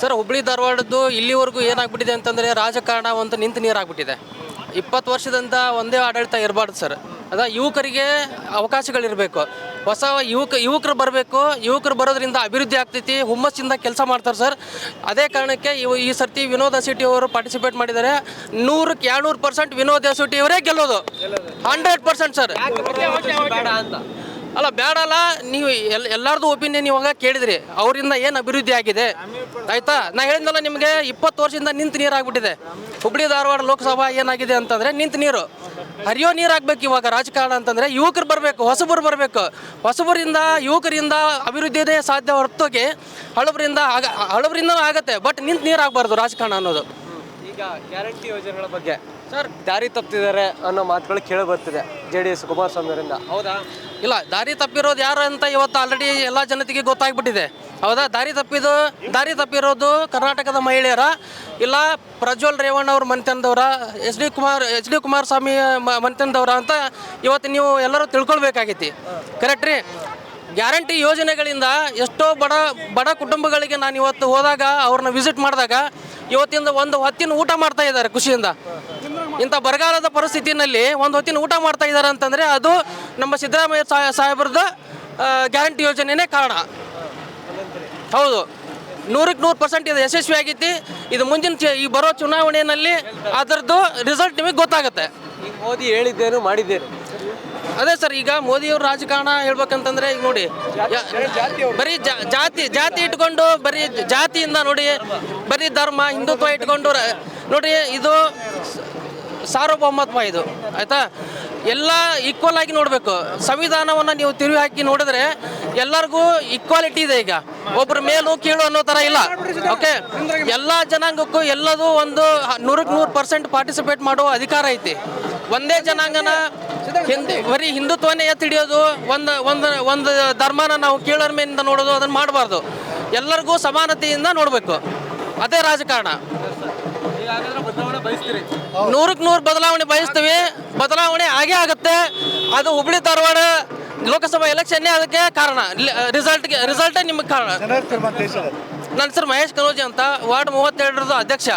Sir Hubli ಧಾರವಾಡದ್ದು ಇಲ್ಲಿವರೆಗೂ ಏನಾಗ್ಬಿಟ್ಟಿದೆ ಅಂತಂದರೆ ರಾಜಕಾರಣ ಒಂದು ನಿಂತು ನೀರಾಗ್ಬಿಟ್ಟಿದೆ. ಇಪ್ಪತ್ತು ವರ್ಷದಿಂದ ಒಂದೇ ಆಡಳಿತ ಇರಬಾರ್ದು ಸರ್. ಅದ ಯುವಕರಿಗೆ ಅವಕಾಶಗಳಿರಬೇಕು. ಹೊಸ ಯುವಕ ಯುವಕರು ಬರಬೇಕು. ಯುವಕರು ಬರೋದ್ರಿಂದ ಅಭಿವೃದ್ಧಿ ಆಗ್ತೈತಿ. ಹುಮ್ಮಸ್ಸಿಂದ ಕೆಲಸ ಮಾಡ್ತಾರೆ ಸರ್. ಅದೇ ಕಾರಣಕ್ಕೆ ಇವು ಈ ಸರ್ತಿ ವಿನೋದ ಸಿಟಿ ಅವರು ಪಾರ್ಟಿಸಿಪೇಟ್ ಮಾಡಿದ್ದಾರೆ. ನೂರಕ್ಕೆ ಎರಡ್ನೂರು ಪರ್ಸೆಂಟ್ ವಿನೋದ ಸಿಟಿ ಅವರೇ ಗೆಲ್ಲೋದು. Hundred percent sir. ಅಲ್ಲ, ಬೇಡಲ್ಲ, ನೀವು ಎಲ್, ಎಲ್ಲರದು ಒಪಿನಿಯನ್ ಇವಾಗ ಕೇಳಿದ್ರಿ. ಅವರಿಂದ ಏನು ಅಭಿವೃದ್ಧಿ ಆಗಿದೆ? ಆಯ್ತಾ? ನಾ ಹೇಳಿದ್ನಲ್ಲ ನಿಮಗೆ, ಇಪ್ಪತ್ತು ವರ್ಷದಿಂದ ನಿಂತ ನೀರು ಆಗ್ಬಿಟ್ಟಿದೆ ಹುಬ್ಳಿ ಧಾರವಾಡ ಲೋಕಸಭಾ ಏನಾಗಿದೆ ಅಂತಂದ್ರೆ ನಿಂತ ನೀರು. ಹರಿಯೋ ನೀರು ಆಗ್ಬೇಕು ಇವಾಗ ರಾಜಕಾರಣ ಅಂತಂದ್ರೆ ಯುವಕರು ಬರಬೇಕು, ಹೊಸಬರು ಬರಬೇಕು. ಹೊಸಬರಿಂದ, ಯುವಕರಿಂದ ಅಭಿವೃದ್ಧಿಯೇ ಸಾಧ್ಯ ಹೊರತೋಗಿ ಹಳಬರಿಂದ ಆಗ, ಹಳಬರಿಂದ ಆಗತ್ತೆ, ಬಟ್ ನಿಂತ ನೀರು ಆಗಬಾರ್ದು ರಾಜಕಾರಣ ಅನ್ನೋದು. ಈಗ ಗ್ಯಾರಂಟಿ ಯೋಜನೆಗಳ ಬಗ್ಗೆ. ಸರ್. ದಾರಿ ತಪ್ಪಿದ್ದಾರೆ ಅನ್ನೋ ಮಾತುಗಳು ಕೇಳಿ ಬರ್ತಿದೆ ಜೆ ಡಿ ಎಸ್ ಕುಮಾರಸ್ವಾಮಿ ಅವರಿಂದ ಹೌದಾ? ಇಲ್ಲ ದಾರಿ ತಪ್ಪಿರೋದು ಯಾರು ಅಂತ ಇವತ್ತು ಆಲ್ರೆಡಿ ಎಲ್ಲ ಜನತೆಗೆ ಗೊತ್ತಾಗ್ಬಿಟ್ಟಿದೆ. ಹೌದಾ? ದಾರಿ ತಪ್ಪಿದು ದಾರಿ ತಪ್ಪಿರೋದು ಕರ್ನಾಟಕದ ಮಹಿಳೆಯರ ಇಲ್ಲ ಪ್ರಜ್ವಲ್ ರೇವಣ್ಣ ಅವ್ರ ಮನೆತನದವರ H D Kumar H D Kumaraswamy ಮನೆತನದವರ ಅಂತ ಇವತ್ತು ನೀವು ಎಲ್ಲರೂ ತಿಳ್ಕೊಳ್ಬೇಕಾಗೈತಿ ಕರೆಕ್ಟ್ ರೀ? ಗ್ಯಾರಂಟಿ ಯೋಜನೆಗಳಿಂದ ಎಷ್ಟೋ ಬಡ ಬಡ ಕುಟುಂಬಗಳಿಗೆ ನಾನು ಇವತ್ತು ಹೋದಾಗ ಅವ್ರನ್ನ ವಿಸಿಟ್ ಮಾಡಿದಾಗ ಇವತ್ತಿಂದ ಒಂದು ಹೊತ್ತಿನ ಊಟ ಮಾಡ್ತಾ ಇದ್ದಾರೆ ಖುಷಿಯಿಂದ. ಇಂಥ ಬರಗಾಲದ ಪರಿಸ್ಥಿತಿನಲ್ಲಿ ಒಂದು ಹೊತ್ತಿನ ಊಟ ಮಾಡ್ತಾ ಇದ್ದಾರೆ ಅಂತಂದರೆ ಅದು ನಮ್ಮ ಸಿದ್ದರಾಮಯ್ಯ ಸಾ- ಸಾಹೇಬ್ರದ್ದು ಗ್ಯಾರಂಟಿ ಯೋಜನೆಯೇ ಕಾರಣ. ಹೌದು. ನೂರಕ್ಕೆ ನೂರು ಪರ್ಸೆಂಟ್ ಇದು ಯಶಸ್ವಿ ಆಗೈತಿ ಇದು ಮುಂದಿನ ಈ ಬರೋ ಚುನಾವಣೆಯಲ್ಲಿ ಅದರದ್ದು ರಿಸಲ್ಟ್ ನಿಮಗೆ ಗೊತ್ತಾಗುತ್ತೆ. ಮೋದಿ ಹೇಳಿದ್ದೇನು ಮಾಡಿದ್ದೇನು? ಅದೇ ಸರ್ ಈಗ ಮೋದಿಯವ್ರ ರಾಜಕಾರಣ ಹೇಳ್ಬೇಕಂತಂದ್ರೆ ಈಗ ನೋಡಿ ಬರೀ ಜಾತಿ ಜಾತಿ ಇಟ್ಕೊಂಡು ಬರೀ ಜಾತಿಯಿಂದ ನೋಡಿ ಬರೀ ಧರ್ಮ ಹಿಂದುತ್ವ ಇಟ್ಕೊಂಡು ನೋಡಿ ಇದು ಸಾರ್ವಭೌಮತ್ವ ಇದು, ಆಯಿತಾ? ಎಲ್ಲ ಈಕ್ವಲ್ ಆಗಿ ನೋಡಬೇಕು. ಸಂವಿಧಾನವನ್ನು ನೀವು ತಿರುವಿ ಹಾಕಿ ನೋಡಿದ್ರೆ ಎಲ್ಲರಿಗೂ ಈಕ್ವಾಲಿಟಿ ಇದೆ ಈಗ. ಒಬ್ಬರ ಮೇಲೂ ಕೀಳು ಅನ್ನೋ ಥರ ಇಲ್ಲ. ಓಕೆ ಎಲ್ಲ ಜನಾಂಗಕ್ಕೂ ಎಲ್ಲದೂ ಒಂದು ನೂರಕ್ಕೆ ನೂರು ಪರ್ಸೆಂಟ್ ಪಾರ್ಟಿಸಿಪೇಟ್ ಮಾಡುವ ಅಧಿಕಾರ ಐತಿ. ಒಂದೇ ಜನಾಂಗನ ಹಿಂದ್, ಬರೀ ಹಿಂದುತ್ವನೇ ಎತ್ತಿ ಹಿಡಿಯೋದು, ಒಂದು ಒಂದು ಒಂದು ಧರ್ಮನ ನಾವು ಕೀಳರ್ಮೆಯಿಂದ ನೋಡೋದು, ಅದನ್ನು ಮಾಡಬಾರ್ದು. ಎಲ್ಲರಿಗೂ ಸಮಾನತೆಯಿಂದ ನೋಡಬೇಕು. ಅದೇ ರಾಜಕಾರಣ. ನೂರಕ್ಕೆ ನೂರು ಬದಲಾವಣೆ ಬಯಸ್ತೀವಿ. ಬದಲಾವಣೆ ಆಗೇ ಆಗುತ್ತೆ. ಅದು ಹುಬ್ಳಿ ಧಾರವಾಡ ಲೋಕಸಭಾ ಎಲೆಕ್ಷನ್ನೇ ಅದಕ್ಕೆ ಕಾರಣ. ರಿಸಲ್ಟ್ಗೆ ರಿಸಲ್ಟೇ ನಿಮಗೆ ಕಾರಣ. ನನ್ನ ಹೆಸರು ಮಹೇಶ್ ಕನೋಜಿ ಅಂತ. ವಾರ್ಡ್ ಮೂವತ್ತೆರಡರದ್ದು ಅಧ್ಯಕ್ಷ.